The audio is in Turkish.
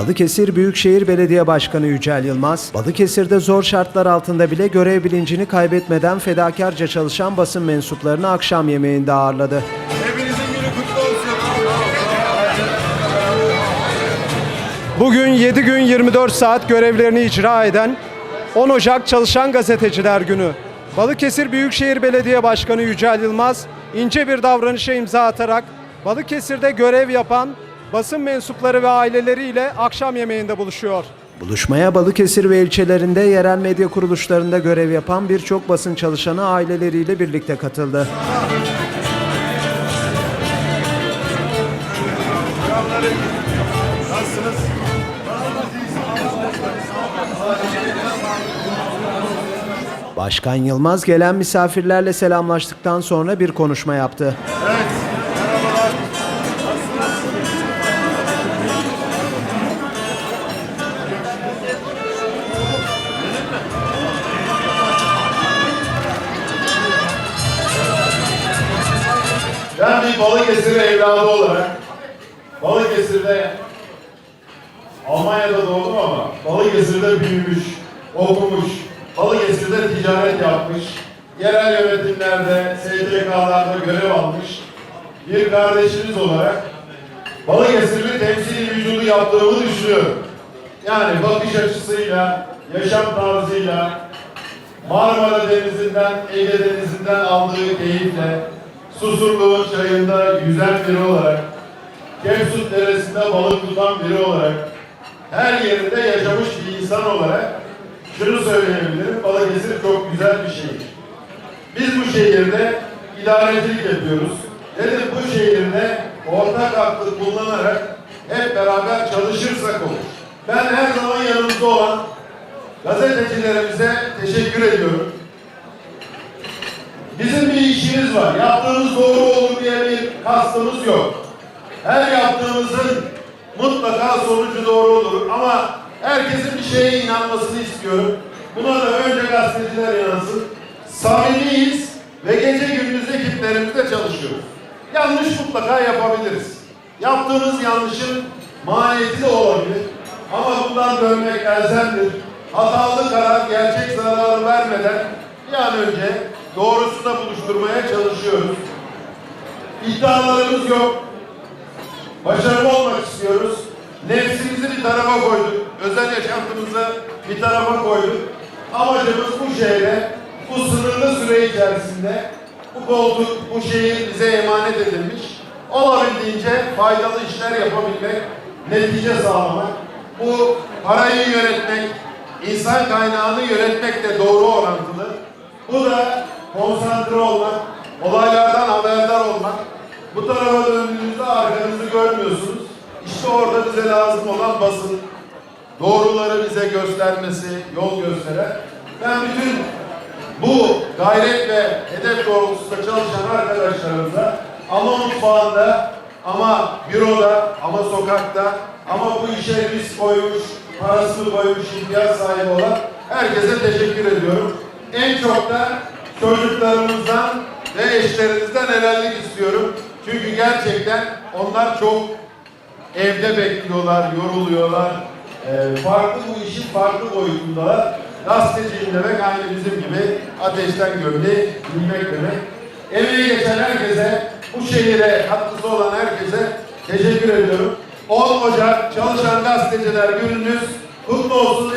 Balıkesir Büyükşehir Belediye Başkanı Yücel Yılmaz, Balıkesir'de zor şartlar altında bile görev bilincini kaybetmeden fedakarca çalışan basın mensuplarını akşam yemeğinde ağırladı. Bugün 7 gün 24 saat görevlerini icra eden 10 Ocak Çalışan Gazeteciler Günü. Balıkesir Büyükşehir Belediye Başkanı Yücel Yılmaz ince bir davranışa imza atarak Balıkesir'de görev yapan basın mensupları ve aileleriyle akşam yemeğinde buluşuyor. Buluşmaya Balıkesir ve ilçelerinde yerel medya kuruluşlarında görev yapan birçok basın çalışanı aileleriyle birlikte katıldı. Başkan Yılmaz gelen misafirlerle selamlaştıktan sonra bir konuşma yaptı. Evet. Ben bir Balıkesir evladı olarak Balıkesir'de Almanya'da doğdum ama Balıkesir'de büyümüş, okumuş, Balıkesir'de ticaret yapmış, yerel yönetimlerde, STK'larda görev almış bir kardeşiniz olarak Balıkesir'in temsili vücudu yaptığımı düşünüyorum. Yani bakış açısıyla, yaşam tarzıyla, Marmara Denizi'nden, Ege Denizi'nden aldığı keyifle, Susurluğun çayında yüzen biri olarak, Kevsut Deresi'nde balık tutan biri olarak, her yerinde yaşamış bir insan olarak şunu söyleyebilirim, Balıkesir çok güzel bir şehir. Biz bu şehirde idarecilik yapıyoruz. Dedim bu şehirde ortak aklı kullanarak hep beraber çalışırsak olur. Ben her zaman yanımızda olan gazetecilerimize teşekkür ediyorum. Bizim bir işimiz var. Yaptığımız doğru olur diye bir kastımız yok. Her yaptığımızın mutlaka sonucu doğru olur ama herkesin bir şeye inanmasını istiyorum. Buna da önce gazeteciler inansın. Samimiyiz ve gece gündüz ekiplerimizle çalışıyoruz. Yanlış mutlaka yapabiliriz. Yaptığımız yanlışın maliyeti de olabilir. Ama bundan dönmek elzemdir. Hatalı karar gerçek zararı vermeden bir an önce doğrusuna buluşturmaya çalışıyoruz. İddialarımız yok. Başarılı olmak istiyoruz. Nefsimizi bir tarafa koyduk. Özel yaşantımızı bir tarafa koyduk. Amacımız bu şehre, bu sınırlı süre içerisinde bu koltuk, bu şehir bize emanet edilmiş. Olabildiğince faydalı işler yapabilmek, netice sağlamak. Bu parayı yönetmek, insan kaynağını yönetmekle doğru orantılı. Bu da konsantre olmak, olaylardan haberdar olmak. Bu tarafa döndüğünüzde arkanızı görmüyorsunuz. İşte orada bize lazım olan basın. Doğruları bize göstermesi, yol gösteren. Ben bütün bu gayret ve hedef doğrultusunda çalışan arkadaşlarımıza ama mutfağında, ama büroda, ama sokakta, ama bu işe risk koymuş, parasını koymuş, imtiyaz sahibi olan herkese teşekkür ediyorum. En çok da çocuklarımızdan ve eşlerimizden helallik istiyorum. Çünkü gerçekten onlar çok evde bekliyorlar, yoruluyorlar. Ee, farklı bu işin farklı boyutundalar. Gazeteciyim demek aynı bizim gibi ateşten gömleği bilmek demek. Emeği geçen herkese, bu şehire katkısı olan herkese teşekkür ediyorum. 10 Ocak Çalışan Gazeteciler Gününüz kutlu olsun.